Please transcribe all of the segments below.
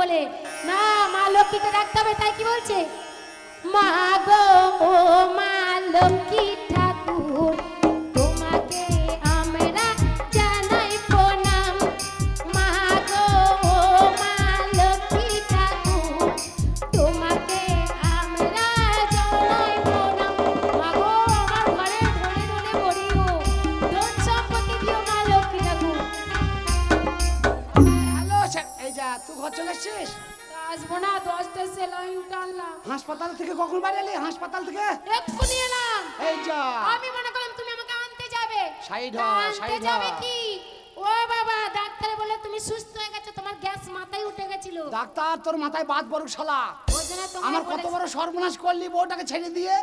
বলে না মা লক্ষ্মীকে ডাকতে হবে। তাই কি বলছে? মা গো মা লক্ষ্মী চলে এসছিস আসব না দশটা সেলাইন টানলাম হাসপাতাল থেকে কখন বাড়ি এলি? হাসপাতাল থেকে? এক্ষুনি এলাম। এই যা। আমি মনে করলাম তুমি আমাকে আনতে যাবে। সাইড হ, সাইড। যাবে কি? ও বাবা ডাক্তার বলে তুমি সুস্থ হয়ে গেছো তোমার গ্যাস মাথায় উঠে গেছিল। ডাক্তার তোর মাথায় বাদ বড় শালা। আমার কত বড় সর্বনাশ করলি বউটাকে ছেড়ে দিয়ে।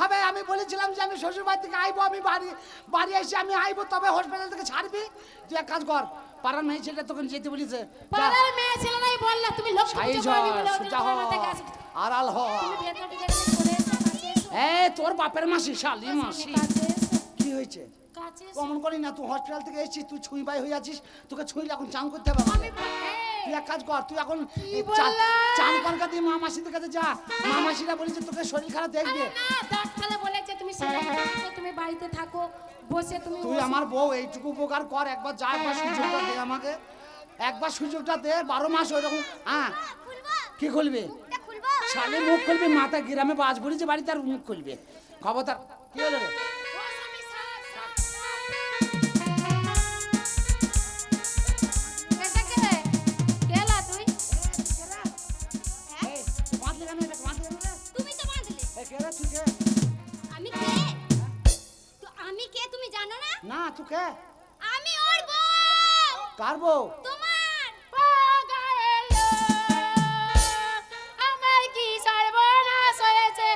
হবে আমি বলেছিলাম যে আমি শ্বশুর বাড়ি থেকে আইবো আমি বাড়ি বাড়ি এসে আমি আইবো তবে হসপিটাল থেকে ছাড়বি। তুই এক কাজ কর পাড়ার মেয়ে ছেলে তখন যেতে বলেছে পাড়ার মেয়ে ছেলেরাই বললা তুমি আর আল হ, সোজা হ, তোমার মাথায় আড়াল হ তুমি ভেতর ঢুকে গেলে চলে এসো কাছে এসো। এ তোর বাপের মাসি শালি মাসি। কি হয়েছে? কমন করি না তুই হসপিটাল থেকে এসেছিস তুই ছুঁই বাই হয়ে আছিস তোকে ছুঁইলে এখন চান করতে হবে। এই, তুই এক কাজ কর তুই এখন? চান কলকা দিয়ে মা মাসিদের কাছে যা। মা মাসিরা বলেছে তোকে শরীর খারাপ দেখবে। না বলেছে তুমি তুমি বাড়িতে থাকো বসে তুমি তুই আমার বউ এইটুকু উপকার কর একবার যা একবার সুযোগটা দে আমাকে। একবার সুযোগটা দে বারো মাস ওইরকম হ্যাঁ। কি খুলবে? শালে মুখ খুলবে মাথা গ্রামে বাজ পড়েছে বাড়িতে আর মুখ খুলবে। খবরদার কি হলো রে? তুই কে? আমি কে তো আমি কে তুমি জানো না না তুই কে আমি ওর বউ কার বউ তোমার আমার কি সর্বনাশ হয়েছে।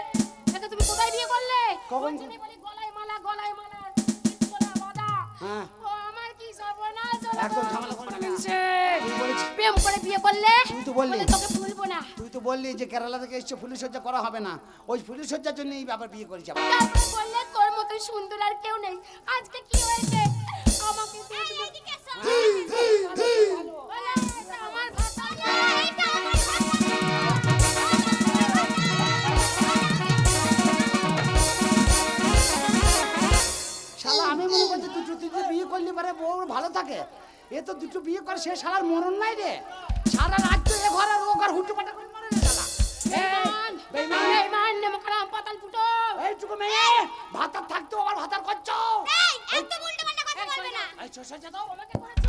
একে তুমি কোথায় বিয়ে করলে? কখন? বলি গলায় মালা, গলায় মালা। হ্যাঁ। একদম ঝামেলা তুই প্রেম করে বিয়ে করলে তুই তো বললি। তোকে ভুলবো না। তুই তো বললি যে কেরালা থেকে এসছে ফুলি সজ্জা করা হবে না। ওই ফুলি সজ্জার জন্য এই ব্যাপার বিয়ে করেছি আবার বললে তোর মতো সুন্দর আর কেউ নেই। আজকে কি হয়েছে? আমাকে আমার ভাষা। শালা আমি মনে করছি দুটো দুটো বিয়ে করলি পরে বউ ভালো থাকে। এ তো দুটো বিয়ে করে সে শালার মরণ নাই রে। সারা রাত তো এ ঘরে ও ঘর হুটু পাটা করে মরে রে বেঈমান, বেঈমান, নেমকরাম, পাতাল ফুটো। এইটুকু মেয়ে ভাতার থাকতো আবার ভাতার করছ? এই একদম উল্টো পাল্টা কথা বলবে না। এই ছো সজ্জা দাও তোমাকে করেছ,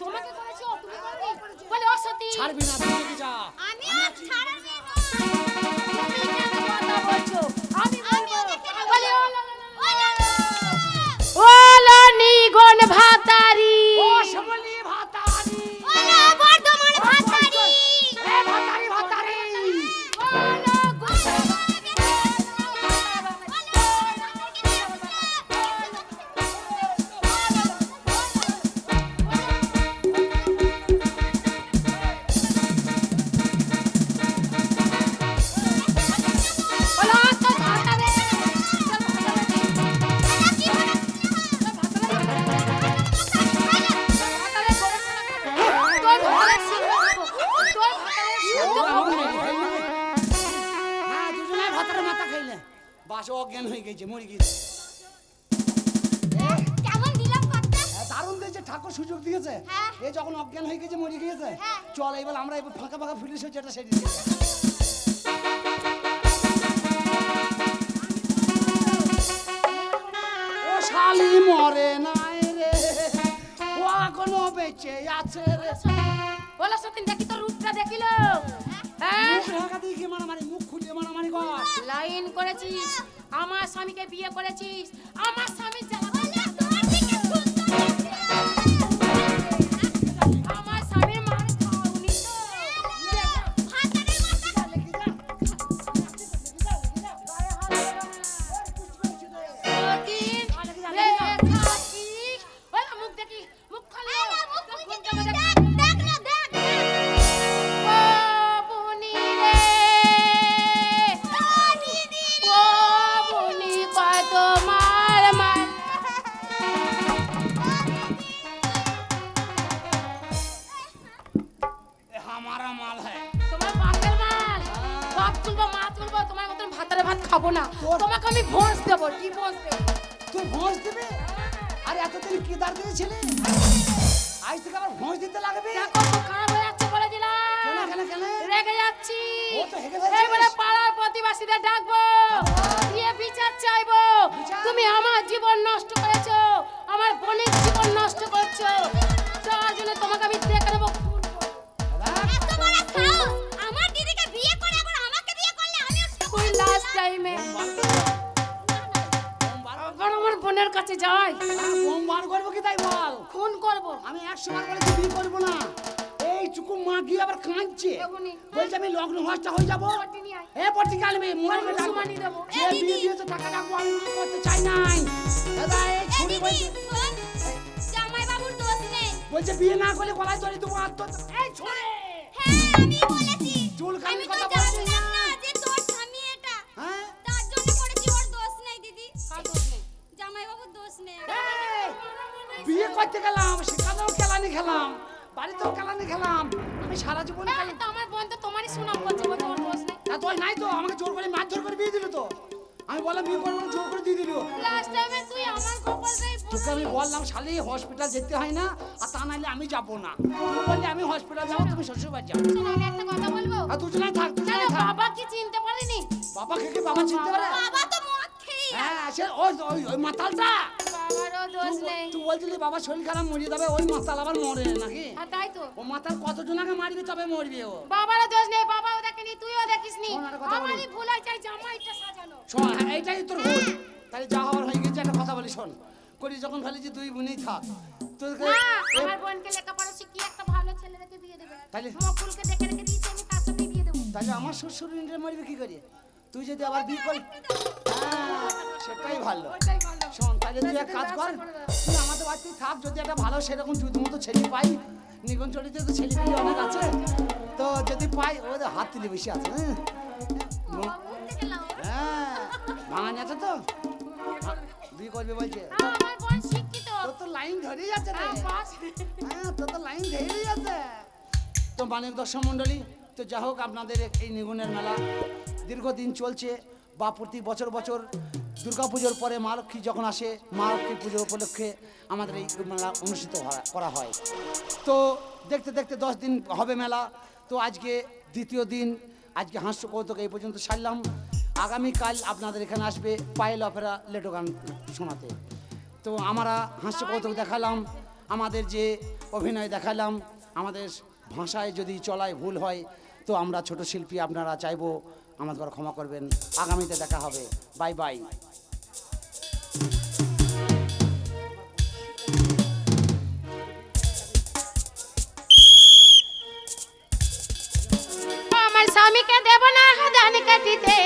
তোমাকে করেছ, তুমি করনি। বলে, ও ছাড়বি না তুই যা। আমি আর ছাড়ার অজ্ঞান হয়ে গেছে মরে গেছে কথা? হ্যাঁ, দারুণ দিয়েছে ঠাকুর সুযোগ দিয়েছে হ্যাঁ। এ যখন অজ্ঞান হয়ে গেছে মরে গিয়েছে হ্যাঁ। চল এবার আমরা এবার ফাঁকা ফাঁকা হচ্ছে এটা সেরে দিই ও শালি মরে নাই রে ও এখনও বেঁচে আছে রে বলো সতীন দেখি তোর রূপটা দেখিল হ্যাঁ? লাইন করেছিস আমার স্বামীকে বিয়ে করেছিস আমার স্বামী হাত তুলবো মা তুলবো তোমার মতন ভাতারে ভাত খাব না। তোমাকে আমি ভোঁস দেবো কি ভোঁস দেবো? তুই ভোঁস দিবি? আর এতদিন কি দাঁড় দিয়েছিলি? আজ থেকে ভোঁস দিতে লাগবে? খারাপ হয়ে যাচ্ছে বলে দিলাম। রেগে যাচ্ছি। এইবারে পাড়ার প্রতিবাসীদের ডাকবো। দিয়ে বিচার চাইব। তুমি আমার জীবন নষ্ট করেছ। আমার বোনের জীবন নষ্ট করছ। তার জন্য তোমাকে আমি দেখে নেব। টাইমে আবার আমার বোনের কাছে যাই। হ্যাঁ, বোম বার করব কি তাই বল? খুন করব। আমি একশো বার বলেছি বিয়ে করব না। এই চুকু মা গিয়ে আবার কাঁদছে। বলছে আমি লগ্ন হস্তা হয়ে যাব। পটি। এ পটিকে আনবি? মনে আমি সুমানি দেবো। যে বিয়ে দিয়েছে টাকা রাখব আমি করতে চাই নাই। দাদা এই ছুরি বলছে জামাই বাবুর দোষ নেই। বলছে বিয়ে না করলে গলায় ধরে দেবো আত্মহত্যা এই ছুরি! হ্যাঁ আমি বলেছি। চুলকানির আমি তো কথা করতে গেলাম সেখানেও কেলানি খেলাম বাড়িতেও কেলানি খেলাম। আমি সারা জীবন তো আমার বোন তো তোমারই সুনাম করছে বলছে দোষ নেই। তা তুই নাই তো আমাকে জোর করে মারধর করে বিয়ে দিল তো। আমি বললাম বিয়ে করব জোর করে দিয়ে দিল। লাস্ট টাইমে তুই আমার কপালটাই তোকে আমি বললাম শালি হসপিটাল যেতে হয় না আর তা নাহলে আমি যাব না। তুই বললি আমি হসপিটাল যাব তুমি শ্বশুর বাড়ি যাও। শোনো, আমি একটা কথা বলব? আর দুজনে থাক দুজনে থাক। বাবা কি চিনতে পারেনি? বাবাকে কি বাবা চিনতে পারে? বাবা তো মদ খেয়ে হ্যাঁ সে ওই ওই মাতালটা। বাবারও দোষ নেই। তুই বলছিলি বাবা শরীর খারাপ মরিয়ে যাবে ওই মাতাল আবার মরে নাকি? আর তাই তো। ও মাতাল কতজনকে মারবে তবে মরবে ও। বাবারও দোষ নেই বাবাও দেখেনি তুইও দেখিসনি। আমারই ভুল হয় চাই জামাইটা সাজানো। শোন হ্যাঁ, এইটাই তোর ভুল। তাহলে যা হওয়ার হয়ে গেছে একটা কথা বলি শোন। করি যখন ফেলেছি দুই বোনই থাক। তোকে আমার বোনকে লেখাপড়া শিখিয়ে একটা ভালো ছেলে রেখে বিয়ে দেবে। তাইলে- মকুলকে দেখে রেখে দিয়েছি আমি তার সাথেই বিয়ে দেবো। তাহলে আমার শ্বশুর মরবে কি করে? তুই যদি আবার বিয়ে করি হ্যাঁ সেটাই ভালো। শোন তাহলে তুই এক কাজ কর তুই আমাদের বাড়িতেই থাক যদি একটা ভালো সেরকম জুতো মতো ছেলে পাই নিগন চলিতে তো ছেলে পেলে অনেক আছে তো যদি পাই ওদের হাত তুলে বেশি আছে হ্যাঁ? হ্যাঁ ভাঙানি আছে তো। বিয়ে করবে বলছে। তোর তো লাইন ধরেই যাচ্ছে রে। হ্যাঁ। হ্যাঁ তোর তো লাইন ধরেই যাচ্ছে। তো মানিক দর্শক মণ্ডলী তো যা হোক আপনাদের এই নিগুণের মেলা দীর্ঘদিন চলছে। বা প্রতি বছর বছর পুজোর পরে মা লক্ষ্মী যখন আসে, মা লক্ষ্মী পুজোর উপলক্ষে আমাদের এই মেলা অনুষ্ঠিত করা হয়। তো দেখতে দেখতে দশ দিন হবে মেলা, তো আজকে দ্বিতীয় দিন, আজকে হাস্য কৌতুক এই পর্যন্ত সারলাম। আগামীকাল আপনাদের এখানে আসবে পায়েল অপেরা লেটো গান শোনাতে। তো আমরা হাস্য কৌতুক দেখালাম, আমাদের যে অভিনয় দেখালাম, আমাদের ভাষায় যদি চলায় ভুল হয়, তো আমরা ছোট শিল্পী, আপনারা চাইব আমাদের ক্ষমা করবেন। আগামীতে দেখা হবে। Bye bye. আমার স্বামীকে দেব না হাদান কাটিতে।